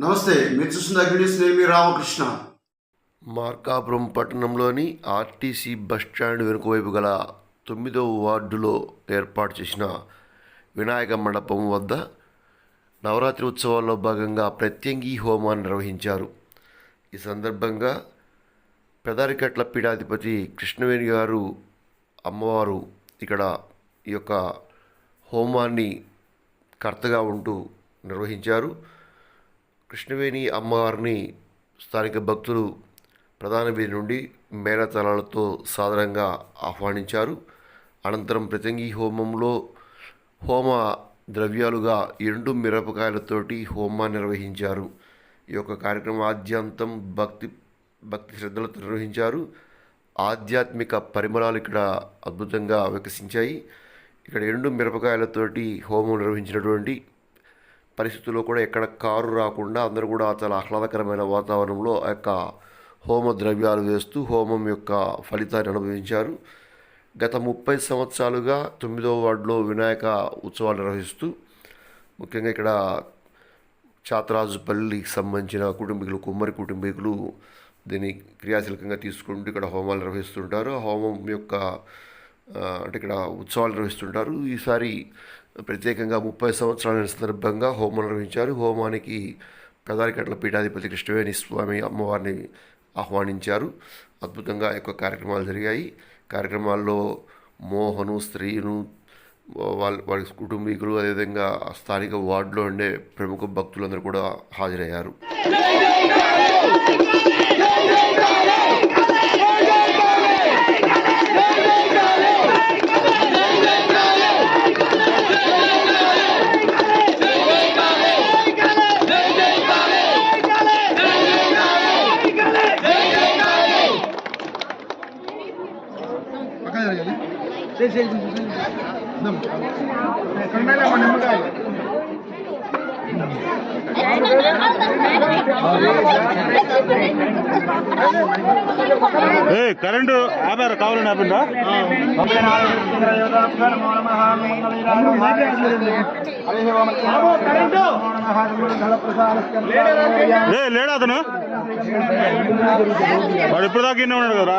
నమస్తే మీరు చూస్తున్న అగ్నిస్ నేను మీ రామకృష్ణ. మార్కాపురం పట్టణంలోని ఆర్టీసీ బస్టాండ్ వెనుకవైపు గల తొమ్మిదవ వార్డులో ఏర్పాటు చేసిన వినాయక మండపం వద్ద నవరాత్రి ఉత్సవాల్లో భాగంగా ప్రత్యంగి హోమాన్ని నిర్వహించారు. ఈ సందర్భంగా పెదారికట్ల పీఠాధిపతి కృష్ణవేణి గారు అమ్మవారు ఇక్కడ ఈ యొక్క హోమాన్ని కర్తగా ఉంటూ నిర్వహించారు. కృష్ణవేణి అమ్మవారిని స్థానిక భక్తులు ప్రధాన వీధి నుండి మేళతాళాలతో సాధారణంగా ఆహ్వానించారు. అనంతరం ప్రతంగి హోమంలో హోమ ద్రవ్యాలుగా ఎండు మిరపకాయలతోటి హోమం నిర్వహించారు. ఈ యొక్క కార్యక్రమం ఆద్యంతం భక్తి భక్తి శ్రద్ధలతో నిర్వహించారు. ఆధ్యాత్మిక పరిమళాలు ఇక్కడ అద్భుతంగా వికసించాయి. ఇక్కడ ఎండు మిరపకాయలతోటి హోమం నిర్వహించినటువంటి పరిస్థితుల్లో కూడా ఎక్కడ కారు రాకుండా అందరూ కూడా చాలా ఆహ్లాదకరమైన వాతావరణంలో ఆ యొక్క హోమ ద్రవ్యాలు వేస్తూ హోమం యొక్క ఫలితాన్ని అనుభవించారు. గత ముప్పై సంవత్సరాలుగా తొమ్మిదవ వార్డులో వినాయక ఉత్సవాలు నిర్వహిస్తూ ముఖ్యంగా ఇక్కడ చాతరాజుపల్లికి సంబంధించిన కుటుంబీకులు కుమ్మరి కుటుంబీకులు దీన్ని క్రియాశీలకంగా తీసుకుంటూ ఇక్కడ హోమాలు నిర్వహిస్తుంటారు. హోమం యొక్క అంటే ఇక్కడ ఉత్సవాలు నిర్వహిస్తుంటారు. ఈసారి ప్రత్యేకంగా ముప్పై సంవత్సరాల సందర్భంగా హోమం నిర్వహించారు. హోమానికి ప్రధానికట్ల పీఠాధిపతి కృష్ణవేణి స్వామి అమ్మవారిని ఆహ్వానించారు. అద్భుతంగా ఎక్కువ యొక్క కార్యక్రమాలు జరిగాయి. కార్యక్రమాల్లో మోహను స్త్రీను వాళ్ళ వారి కుటుంబీకులు అదేవిధంగా స్థానిక వార్డులో ఉండే ప్రముఖ భక్తులందరూ కూడా హాజరయ్యారు. ఏ కరెంటు ఆపారు కావాలని ఆపిందా? లేడా అతను? వాడు ఇప్పుడు దాకా ఉన్నాడు కదా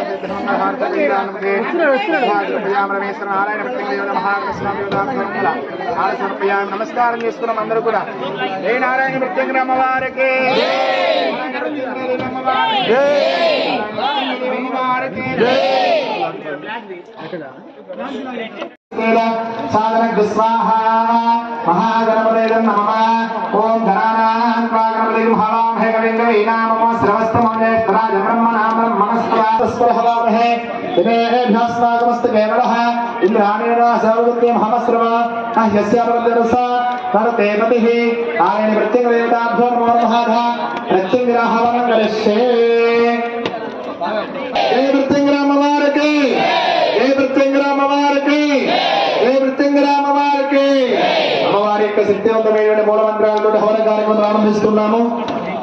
నమస్కారం చేసుకున్నాం అందరూ కూడా ఏ నారాయణ మృత్యంగ అమ్మవారికి అమ్మవారికి महागणपतये नमः ॐ धनानां प्रागणपतिं हवां हे कविन्द्रवै नामो श्रवस्तमने राज ब्रह्मणां मनस्वातस्परहवामहे दिनेभ्यस्माकमस्तु केवलः इन्द्राणेन सर्वगत्यं हमस्रव ह्यस्यापवर्तनसा करते पतिः आयेन प्रत्यङ्गवेदाभ्यो नमो महाधा प्रत्यङ्गिराहवनं करिष्ये యొక్క శక్తివంతమైనటువంటి మూల మంత్రాలతో హోర కార్యక్రమం ప్రారంభిస్తున్నాము.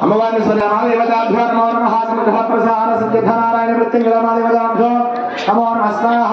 అమ్మవారిని స్వరాదేవతాభ్యో నమః సమృద్ధ ప్రసార సత్యధనారాయణ ప్రత్యంగిరామాదేవతాభ్యో నమో నమః స్వాహ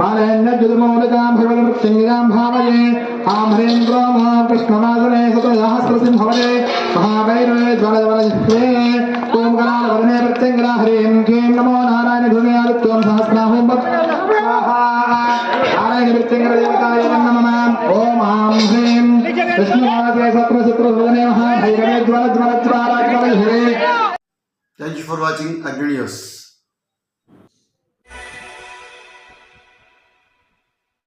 पालयन्नद्युतमोदकाम् भगवन्मृत्सिङ्गिराम् भावये आम् हरेन्द्रो माम् कृष्णवासने सतसहस्रसिंहवने महाभैरवे ज्वलज्वलजिह्वे ॐ गणालवरणे प्रत्यङ्गरा हरिं। Thank you for watching Agri